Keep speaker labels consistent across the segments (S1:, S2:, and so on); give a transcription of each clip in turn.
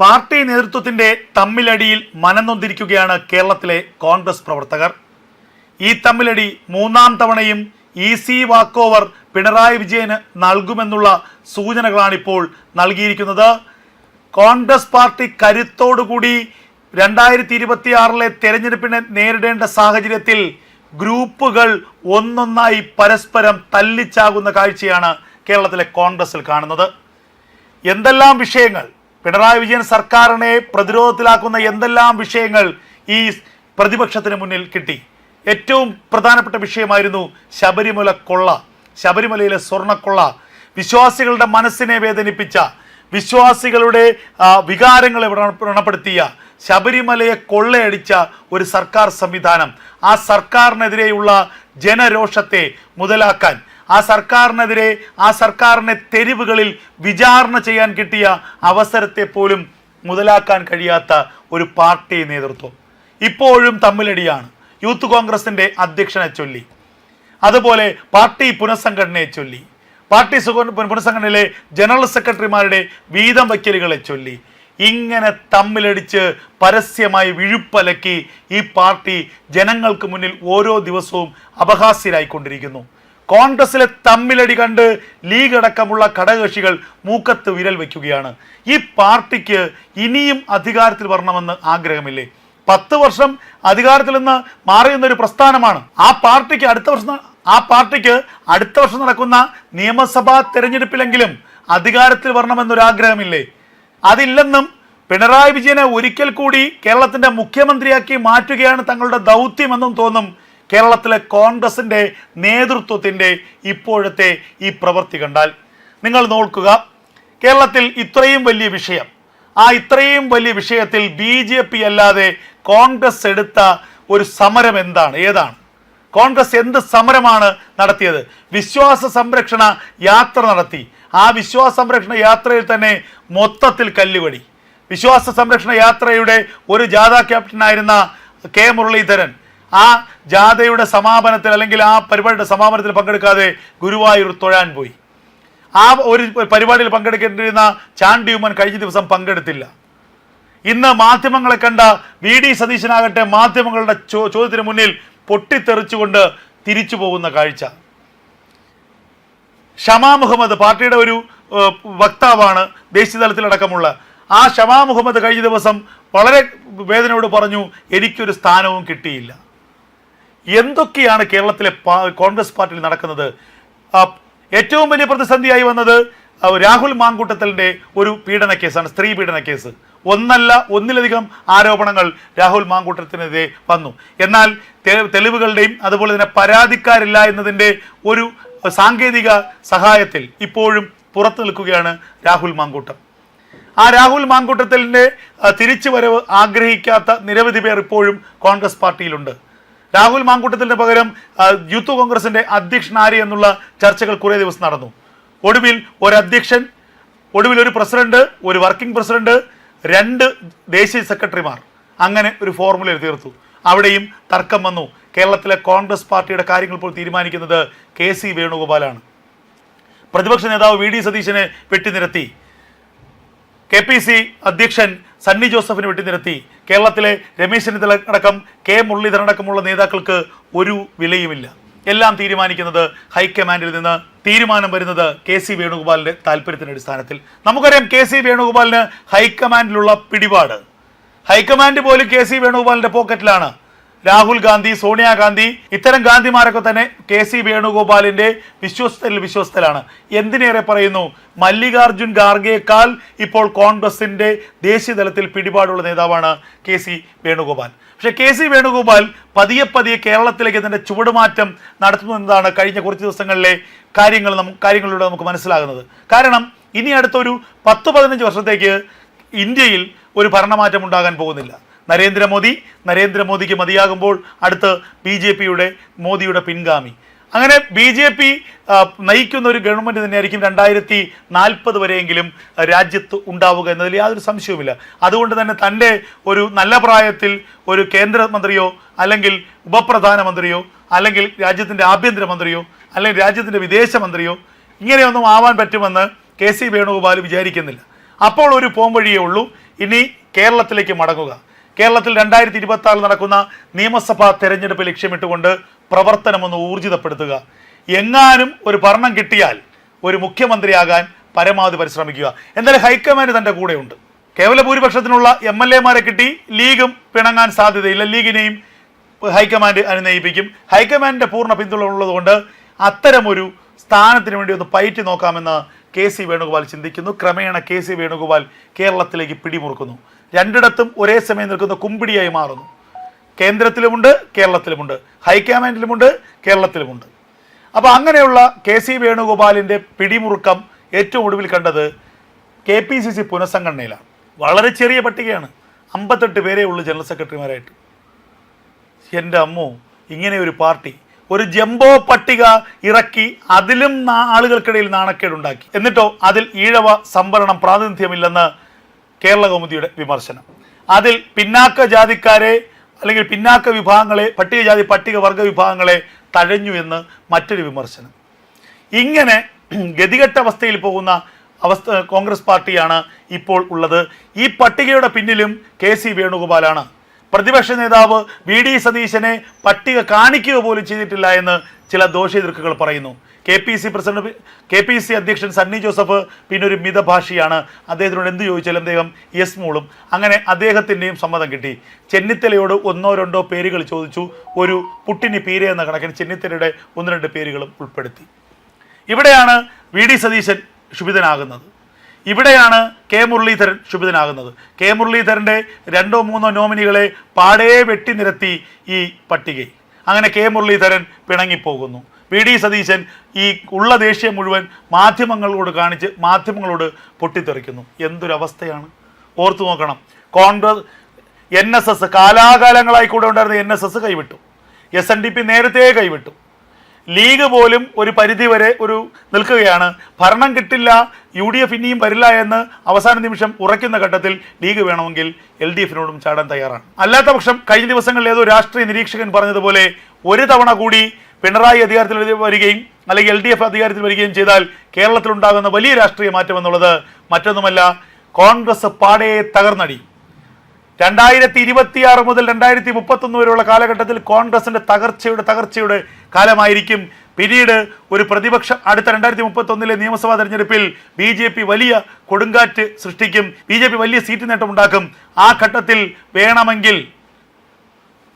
S1: Party നേതൃത്വത്തിന്റെ തമ്മിലടിയിൽ മനംനൊന്തിരിക്കുകയാണ് കേരളത്തിലെ കോൺഗ്രസ് പ്രവർത്തകർ. ഈ തമ്മിലടി മൂന്നാം തവണയും easy walk over Pinarayi വിജയന് നൽകുമെന്നുള്ള സൂചനകളാണിപ്പോൾ നൽകിയിരിക്കുന്നത്. കോൺഗ്രസ് പാർട്ടി കരുത്തോടുകൂടി രണ്ടായിരത്തി ഇരുപത്തി ആറിലെ തെരഞ്ഞെടുപ്പിനെ നേരിടേണ്ട സാഹചര്യത്തിൽ ഗ്രൂപ്പുകൾ ഒന്നൊന്നായി പരസ്പരം തല്ലിച്ചാകുന്ന കാഴ്ചയാണ് കേരളത്തിലെ കോൺഗ്രസിൽ കാണുന്നത്. എന്തെല്ലാം വിഷയങ്ങൾ പിണറായി വിജയൻ സർക്കാരിനെ പ്രതിരോധത്തിലാക്കുന്ന എന്തെല്ലാം വിഷയങ്ങൾ ഈ പ്രതിപക്ഷത്തിന് മുന്നിൽ കിട്ടി? ഏറ്റവും പ്രധാനപ്പെട്ട വിഷയമായിരുന്നു ശബരിമല കൊള്ള ശബരിമലയിലെ സ്വർണക്കൊള്ള വിശ്വാസികളുടെ മനസ്സിനെ വേദനിപ്പിച്ച വിശ്വാസികളുടെ വികാരങ്ങളെ വ്രണ- വ്രണപ്പെടുത്തിയ ശബരിമലയെ കൊള്ളയടിച്ച ഒരു സർക്കാർ സംവിധാനം. ആ സർക്കാരിനെതിരെയുള്ള ജനരോഷത്തെ മുതലാക്കാൻ ആ സർക്കാരിനെതിരെ ആ സർക്കാരിനെ തെരുവുകളിൽ വിചാരണ ചെയ്യാൻ കിട്ടിയ അവസരത്തെ പോലും മുതലാക്കാൻ കഴിയാത്ത ഒരു പാർട്ടി നേതൃത്വം ഇപ്പോഴും തമ്മിലടിയാണ്. യൂത്ത് കോൺഗ്രസിന്റെ അധ്യക്ഷനെ ചൊല്ലി അതുപോലെ പാർട്ടി പുനഃസംഘടനയെ ചൊല്ലി പാർട്ടി പുനഃസംഘടനയിലെ ജനറൽ സെക്രട്ടറിമാരുടെ വീതം വയ്ക്കലുകളെ ചൊല്ലി. ഇങ്ങനെ തമ്മിലടിച്ച് പരസ്യമായി വിഴുപ്പലക്കി ഈ പാർട്ടി ജനങ്ങൾക്ക് മുന്നിൽ ഓരോ ദിവസവും അപഹാസ്യരായിക്കൊണ്ടിരിക്കുന്നു. കോൺഗ്രസിലെ തമ്മിലടി കണ്ട് ലീഗ് അടക്കമുള്ള ഘടകകക്ഷികൾ മൂക്കത്ത് വിരൽ വയ്ക്കുകയാണ്. ഈ പാർട്ടിക്ക് ഇനിയും അധികാരത്തിൽ വരണമെന്ന് ആഗ്രഹമില്ലേ? പത്ത് വർഷം അധികാരത്തിൽ നിന്ന് മാറിയുന്ന ഒരു പ്രസ്ഥാനമാണ്. ആ പാർട്ടിക്ക് അടുത്ത വർഷം ആ പാർട്ടിക്ക് അടുത്ത വർഷം നടക്കുന്ന നിയമസഭാ തെരഞ്ഞെടുപ്പിലെങ്കിലും അധികാരത്തിൽ വരണമെന്നൊരാഗ്രഹമില്ലേ അതില്ലെന്നും പിണറായി വിജയനെ ഒരിക്കൽ കൂടി കേരളത്തിന്റെ മുഖ്യമന്ത്രിയാക്കി മാറ്റുകയാണ് തങ്ങളുടെ ദൗത്യമെന്നും തോന്നും കേരളത്തിലെ കോൺഗ്രസിന്റെ നേതൃത്വത്തിന്റെ ഇപ്പോഴത്തെ ഈ പ്രവൃത്തി കണ്ടാൽ നിങ്ങൾ നോക്കുക കേരളത്തിൽ ഇത്രയും വലിയ വിഷയം ആ ഇത്രയും വലിയ വിഷയത്തിൽ ബി ജെ പി അല്ലാതെ കോൺഗ്രസ് എടുത്ത ഒരു സമരം എന്താണ് ഏതാണ്? കോൺഗ്രസ് എന്ത് സമരമാണ് നടത്തിയത്? വിശ്വാസ സംരക്ഷണ യാത്ര നടത്തി. ആ വിശ്വാസ സംരക്ഷണ യാത്രയിൽ തന്നെ മൊത്തത്തിൽ കല്ലുകടി വിശ്വാസ സംരക്ഷണ യാത്രയുടെ ഒരു ജാഥാ ക്യാപ്റ്റനായിരുന്ന കെ മുരളീധരൻ ആ ജാഥയുടെ സമാപനത്തിൽ അല്ലെങ്കിൽ ആ പരിപാടിയുടെ സമാപനത്തിൽ പങ്കെടുക്കാതെ ഗുരുവായൂർ തൊഴാൻ പോയി. ആ ഒരു പരിപാടിയിൽ പങ്കെടുക്കേണ്ടിരുന്ന ചാണ്ടി ഉമ്മൻ കഴിഞ്ഞ ദിവസം പങ്കെടുത്തില്ല. ഇന്ന് മാധ്യമങ്ങളെ കണ്ട വി ഡി സതീശനാകട്ടെ മാധ്യമങ്ങളുടെ ചോ- ചോദ്യത്തിന് മുന്നിൽ പൊട്ടിത്തെറിച്ചുകൊണ്ട് തിരിച്ചു പോകുന്ന കാഴ്ച. ഷമാ മുഹമ്മദ് പാർട്ടിയുടെ ഒരു വക്താവാണ് ദേശീയ തലത്തിലടക്കമുള്ള ആ ഷമാ മുഹമ്മദ് കഴിഞ്ഞ ദിവസം വളരെ വേദനയോട് പറഞ്ഞു എനിക്കൊരു സ്ഥാനവും കിട്ടിയില്ല. എന്തൊക്കെയാണ് കേരളത്തിലെ കോൺഗ്രസ് പാർട്ടിയിൽ നടക്കുന്നത്? ഏറ്റവും വലിയ പ്രതിസന്ധിയായി വന്നത് രാഹുൽ മാങ്കൂട്ടത്തലിന്റെ ഒരു പീഡന കേസാണ് സ്ത്രീ പീഡന കേസ്. ഒന്നല്ല ഒന്നിലധികം ആരോപണങ്ങൾ രാഹുൽ മാങ്കൂട്ടത്തിനെതിരെ വന്നു. എന്നാൽ തെളിവുകളുടെയും അതുപോലെ തന്നെ പരാതിക്കാരില്ല എന്നതിന്റെ ഒരു സാങ്കേതിക സഹായത്തിൽ ഇപ്പോഴും പുറത്തു നിൽക്കുകയാണ് രാഹുൽ മാങ്കൂട്ടം. ആ രാഹുൽ മാങ്കൂട്ടത്തലിന്റെ ആ, തിരിച്ചുവരവ് ആഗ്രഹിക്കാത്ത നിരവധി പേർ ഇപ്പോഴും കോൺഗ്രസ് പാർട്ടിയിലുണ്ട്. രാഹുൽ മാങ്കൂട്ടത്തിന് പകരം യൂത്ത് കോൺഗ്രസിന്റെ ആര് എന്നുള്ള ചർച്ചകൾ കുറേ ദിവസം നടന്നു. ഒടുവിൽ ഒരു അധ്യക്ഷൻ ഒടുവിൽ ഒരു പ്രസിഡന്റ് ഒരു വർക്കിംഗ് പ്രസിഡന്റ് രണ്ട് ദേശീയ സെക്രട്ടറിമാർ അങ്ങനെ ഒരു ഫോർമുല തീർത്തു. അവിടെയും തർക്കം വന്നു. കേരളത്തിലെ കോൺഗ്രസ് പാർട്ടിയുടെ കാര്യങ്ങൾ ഇപ്പോൾ തീരുമാനിക്കുന്നത് കെ സി വേണുഗോപാലാണ്. പ്രതിപക്ഷ നേതാവ് വി ഡി സതീശനെ വെട്ടിനിരത്തി. കെ പി സി അധ്യക്ഷൻ സണ്ണി ജോസഫിനെ വെട്ടിനിരത്തി. കേരളത്തിലെ രമേശ് ചെന്നിത്തല അടക്കം കെ മുരളീധരൻ അടക്കമുള്ള നേതാക്കൾക്ക് ഒരു വിലയുമില്ല. എല്ലാം തീരുമാനിക്കുന്നത് ഹൈക്കമാൻഡിൽ നിന്ന് തീരുമാനം വരുന്നത് കെ സി വേണുഗോപാലിന്റെ താല്പര്യത്തിന്റെ അടിസ്ഥാനത്തിൽ. നമുക്കറിയാം കെ സി വേണുഗോപാലിന് ഹൈക്കമാൻഡിലുള്ള പിടിപാട്. ഹൈക്കമാൻഡ് പോലും കെ സി വേണുഗോപാലിന്റെ പോക്കറ്റിലാണ്. രാഹുൽ ഗാന്ധി സോണിയാഗാന്ധി ഇത്തരം ഗാന്ധിമാരൊക്കെ തന്നെ കെ സി വേണുഗോപാലിന്റെ വിശ്വസ്തരിൽ വിശ്വസ്തരാണ്. എന്തിനേറെ പറയുന്നു? മല്ലികാർജുൻ ഖാർഗെക്കാൾ ഇപ്പോൾ കോൺഗ്രസിന്റെ ദേശീയ തലത്തിൽ പിടിപാടുള്ള നേതാവാണ് കെ സി വേണുഗോപാൽ. പക്ഷേ കെ സി വേണുഗോപാൽ പതിയെ പതിയെ കേരളത്തിലേക്ക് തന്നെ ചുവടുമാറ്റം നടത്തുന്നു എന്നതാണ് കഴിഞ്ഞ കുറച്ച് ദിവസങ്ങളിലെ കാര്യങ്ങൾ നമുക്ക് കാര്യങ്ങളിലൂടെ നമുക്ക് മനസ്സിലാകുന്നത്. കാരണം ഇനി അടുത്തൊരു പത്ത് പതിനഞ്ച് വർഷത്തേക്ക് ഇന്ത്യയിൽ ഒരു ഭരണമാറ്റം ഉണ്ടാകാൻ പോകുന്നില്ല. നരേന്ദ്രമോദി നരേന്ദ്രമോദിക്ക് മതിയാകുമ്പോൾ അടുത്ത് ബി ജെ പിയുടെ മോദിയുടെ പിൻഗാമി. അങ്ങനെ ബി ജെ പി നയിക്കുന്ന ഒരു ഗവൺമെന്റ് തന്നെയായിരിക്കും രണ്ടായിരത്തി നാൽപ്പത് വരെയെങ്കിലും രാജ്യത്ത് ഉണ്ടാവുക എന്നതിൽ യാതൊരു സംശയവുമില്ല. അതുകൊണ്ട് തന്നെ തന്റെ ഒരു നല്ല പ്രായത്തിൽ ഒരു കേന്ദ്രമന്ത്രിയോ അല്ലെങ്കിൽ ഉപപ്രധാനമന്ത്രിയോ അല്ലെങ്കിൽ രാജ്യത്തിന്റെ ആഭ്യന്തരമന്ത്രിയോ അല്ലെങ്കിൽ രാജ്യത്തിന്റെ വിദേശമന്ത്രിയോ ഇങ്ങനെയൊന്നും ആവാൻ പറ്റുമെന്ന് കെ സി വേണുഗോപാൽ വിചാരിക്കുന്നില്ല. അപ്പോൾ ഒരു പോംവഴിയേ ഉള്ളൂ. ഇനി കേരളത്തിലേക്ക് മടങ്ങുക. കേരളത്തിൽ രണ്ടായിരത്തി ഇരുപത്തി ആറിൽ നടക്കുന്ന നിയമസഭാ തെരഞ്ഞെടുപ്പ് ലക്ഷ്യമിട്ടുകൊണ്ട് പ്രവർത്തനമൊന്ന് ഊർജിതപ്പെടുത്തുക. എങ്ങാനും ഒരു ഭരണം കിട്ടിയാൽ ഒരു മുഖ്യമന്ത്രിയാകാൻ പരമാവധി പരിശ്രമിക്കുക. എന്നാലും ഹൈക്കമാൻഡ് തന്റെ കൂടെയുണ്ട്. കേവല ഭൂരിപക്ഷത്തിനുള്ള എം എൽ എമാരെ കിട്ടി ലീഗും പിണങ്ങാൻ സാധ്യതയില്ല. ലീഗിനെയും ഹൈക്കമാൻഡ് അനുനയിപ്പിക്കും. ഹൈക്കമാൻഡിന്റെ പൂർണ പിന്തുണ ഉള്ളതുകൊണ്ട് അത്തരമൊരു സ്ഥാനത്തിന് വേണ്ടി ഒന്ന് പയറ്റി നോക്കാമെന്ന് കെ സി വേണുഗോപാൽ ചിന്തിക്കുന്നു. ക്രമേണ കെ സി വേണുഗോപാൽ കേരളത്തിലേക്ക് പിടിമുറുക്കുന്നു. രണ്ടിടത്തും ഒരേ സമയം നിൽക്കുന്ന കുമ്പിടിയായി മാറുന്നു. കേന്ദ്രത്തിലുമുണ്ട് കേരളത്തിലുമുണ്ട്. ഹൈക്കമാൻഡിലുമുണ്ട് കേരളത്തിലുമുണ്ട്. അപ്പോൾ അങ്ങനെയുള്ള കെ സി വേണുഗോപാലിന്റെ പിടിമുറുക്കം ഏറ്റവും ഒടുവിൽ കണ്ടത് കെ പി സി സി പുനഃസംഘടനയിലാണ്. വളരെ ചെറിയ പട്ടികയാണ്. അമ്പത്തെട്ട് പേരേ ഉള്ളൂ ജനറൽ സെക്രട്ടറിമാരായിട്ട്. എന്റെ അമ്മോ ഇങ്ങനെ ഒരു പാർട്ടി ഒരു ജംബോ പട്ടിക ഇറക്കി അതിലും ആളുകൾക്കിടയിൽ നാണക്കേടുണ്ടാക്കി. എന്നിട്ടോ അതിൽ ഈഴവ സംവരണം പ്രാതിനിധ്യമില്ലെന്ന് കേരള കൗമുദിയുടെ വിമർശനം. അതിൽ പിന്നാക്ക ജാതിക്കാരെ അല്ലെങ്കിൽ പിന്നാക്ക വിഭാഗങ്ങളെ പട്ടികജാതി പട്ടികവർഗ വിഭാഗങ്ങളെ തഴഞ്ഞു എന്ന് മറ്റൊരു വിമർശനം. ഇങ്ങനെ ഗതികെട്ട അവസ്ഥയിൽ പോകുന്ന അവസ്ഥ കോൺഗ്രസ് പാർട്ടിയാണ് ഇപ്പോൾ ഉള്ളത്. ഈ പട്ടികയുടെ പിന്നിലും കെ സി വേണുഗോപാലാണ്. പ്രതിപക്ഷ നേതാവ് വി ഡി സതീശനെ പട്ടിക കാണിക്കുക പോലും ചെയ്തിട്ടില്ല എന്ന് ചില ദോഷെതിർക്കുകൾ പറയുന്നു. K P C president K P C അധ്യക്ഷൻ സണ്ണി ജോസഫ് പിന്നെ ഒരു മിതഭാഷിയാണ്. അദ്ദേഹത്തിനോട് എന്ത് ചോദിച്ചാലും അദ്ദേഹം എസ് മൂളും. അങ്ങനെ അദ്ദേഹത്തിന്റെയും സമ്മതം കിട്ടി. ചെന്നിത്തലയോട് ഒന്നോ രണ്ടോ പേരുകൾ ചോദിച്ചു. ഒരു പുട്ടിനി പീര എന്ന കണക്കിന് ചെന്നിത്തലയുടെ ഒന്ന് രണ്ട് പേരുകളും ഉൾപ്പെടുത്തി. ഇവിടെയാണ് വി ഡി സതീശൻ ക്ഷുഭിതനാകുന്നത്. ഇവിടെയാണ് കെ മുരളീധരൻ ക്ഷുഭിതനാകുന്നത്. കെ മുരളീധരന്റെ രണ്ടോ മൂന്നോ നോമിനികളെ പാടേ വെട്ടി നിരത്തി ഈ പട്ടികയിൽ. അങ്ങനെ കെ മുരളീധരൻ പിണങ്ങിപ്പോകുന്നു. വി ഡി സതീശൻ ഈ ഉള്ള ദേഷ്യം മുഴുവൻ മാധ്യമങ്ങളോട് കാണിച്ച് മാധ്യമങ്ങളോട് പൊട്ടിത്തെറിക്കുന്നു. എന്തൊരവസ്ഥയാണ്? ഓർത്തു നോക്കണം. കോൺഗ്രസ് എൻ എസ് എസ് കാലാകാലങ്ങളായി കൂടെ ഉണ്ടായിരുന്ന എൻ എസ് എസ് കൈവിട്ടു. എസ് എൻ ഡി പി നേരത്തെ കൈവിട്ടു. ലീഗ് പോലും ഒരു പരിധി വരെ ഒരു നിൽക്കുകയാണ്. ഭരണം കിട്ടില്ല യു ഡി എഫ് ഇനിയും വരില്ല എന്ന് അവസാന നിമിഷം ഉറയ്ക്കുന്ന ഘട്ടത്തിൽ ലീഗ് വേണമെങ്കിൽ എൽ ഡി എഫിനോടും ചാടാൻ തയ്യാറാണ്. അല്ലാത്ത പക്ഷം കഴിഞ്ഞ ദിവസങ്ങളിൽ ഏതോ രാഷ്ട്രീയ നിരീക്ഷകൻ പറഞ്ഞതുപോലെ ഒരു തവണ കൂടി പിണറായി അധികാരത്തിൽ വരികയും അല്ലെങ്കിൽ എൽ ഡി എഫ് അധികാരത്തിൽ വരികയും ചെയ്താൽ കേരളത്തിൽ ഉണ്ടാകുന്ന വലിയ രാഷ്ട്രീയ മാറ്റം എന്നുള്ളത് മറ്റൊന്നുമല്ല. കോൺഗ്രസ് പാടെ തകർന്നടി. രണ്ടായിരത്തി ഇരുപത്തിയാറ് മുതൽ രണ്ടായിരത്തി മുപ്പത്തൊന്ന് വരെയുള്ള കാലഘട്ടത്തിൽ കോൺഗ്രസിന്റെ തകർച്ചയുടെ തകർച്ചയുടെ കാലമായിരിക്കും. പിന്നീട് ഒരു പ്രതിപക്ഷ അടുത്ത രണ്ടായിരത്തി മുപ്പത്തൊന്നിലെ നിയമസഭാ തെരഞ്ഞെടുപ്പിൽ ബി ജെ പി വലിയ കൊടുങ്കാറ്റ് സൃഷ്ടിക്കും. ബി ജെ പി വലിയ സീറ്റ് നേട്ടമുണ്ടാക്കും. ആ ഘട്ടത്തിൽ വേണമെങ്കിൽ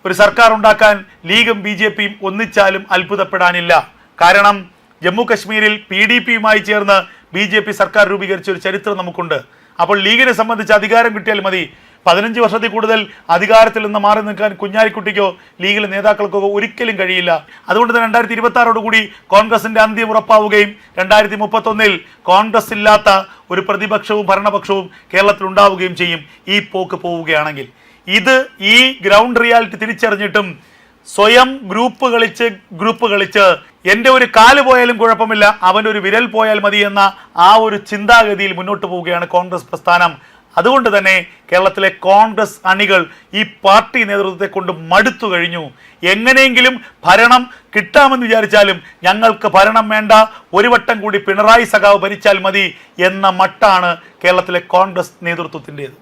S1: ഒരു സർക്കാർ ഉണ്ടാക്കാൻ ലീഗും ബി ജെ പിയും ഒന്നിച്ചാലും അത്ഭുതപ്പെടാനില്ല. കാരണം ജമ്മു കശ്മീരിൽ പി ഡി പിയുമായി ചേർന്ന് ബി ജെ പി സർക്കാർ രൂപീകരിച്ച ഒരു ചരിത്രം നമുക്കുണ്ട്. അപ്പോൾ ലീഗിനെ സംബന്ധിച്ച് അധികാരം കിട്ടിയാൽ മതി. പതിനഞ്ച് വർഷത്തിൽ കൂടുതൽ അധികാരത്തിൽ നിന്ന് മാറി നിൽക്കാൻ കുഞ്ഞാലിക്കുട്ടിക്കോ ലീഗിലെ നേതാക്കൾക്കോ ഒരിക്കലും കഴിയില്ല. അതുകൊണ്ട് തന്നെ രണ്ടായിരത്തി ഇരുപത്തി ആറോടുകൂടി കോൺഗ്രസിന്റെ അന്ത്യം ഉറപ്പാവുകയും രണ്ടായിരത്തി മുപ്പത്തൊന്നിൽ കോൺഗ്രസ് ഇല്ലാത്ത ഒരു പ്രതിപക്ഷവും ഭരണപക്ഷവും കേരളത്തിൽ ഉണ്ടാവുകയും ചെയ്യും. ഈ പോക്ക് പോവുകയാണെങ്കിൽ. ഇത് ഈ ഗ്രൗണ്ട് റിയാലിറ്റി തിരിച്ചറിഞ്ഞിട്ടും സ്വയം ഗ്രൂപ്പ് കളിച്ച് ഗ്രൂപ്പ് കളിച്ച് എന്റെ ഒരു കാൽ പോയാലും കുഴപ്പമില്ല അവന്റെ ഒരു വിരൽ പോയാൽ മതി എന്ന ആ ഒരു ചിന്താഗതിയിൽ മുന്നോട്ട് പോവുകയാണ് കോൺഗ്രസ് പ്രസ്ഥാനം. അതുകൊണ്ട് തന്നെ കേരളത്തിലെ കോൺഗ്രസ് അണികൾ ഈ പാർട്ടി നേതൃത്വത്തെ കൊണ്ട് മടുത്തു കഴിഞ്ഞു. എങ്ങനെയെങ്കിലും ഭരണം കിട്ടാമെന്ന് വിചാരിച്ചാലും ഞങ്ങൾക്ക് ഭരണം വേണ്ട ഒരു വട്ടം കൂടി പിണറായി സഖാവ് ഭരിച്ചാൽ മതി എന്ന മട്ടാണ് കേരളത്തിലെ കോൺഗ്രസ് നേതൃത്വത്തിന്റേത്.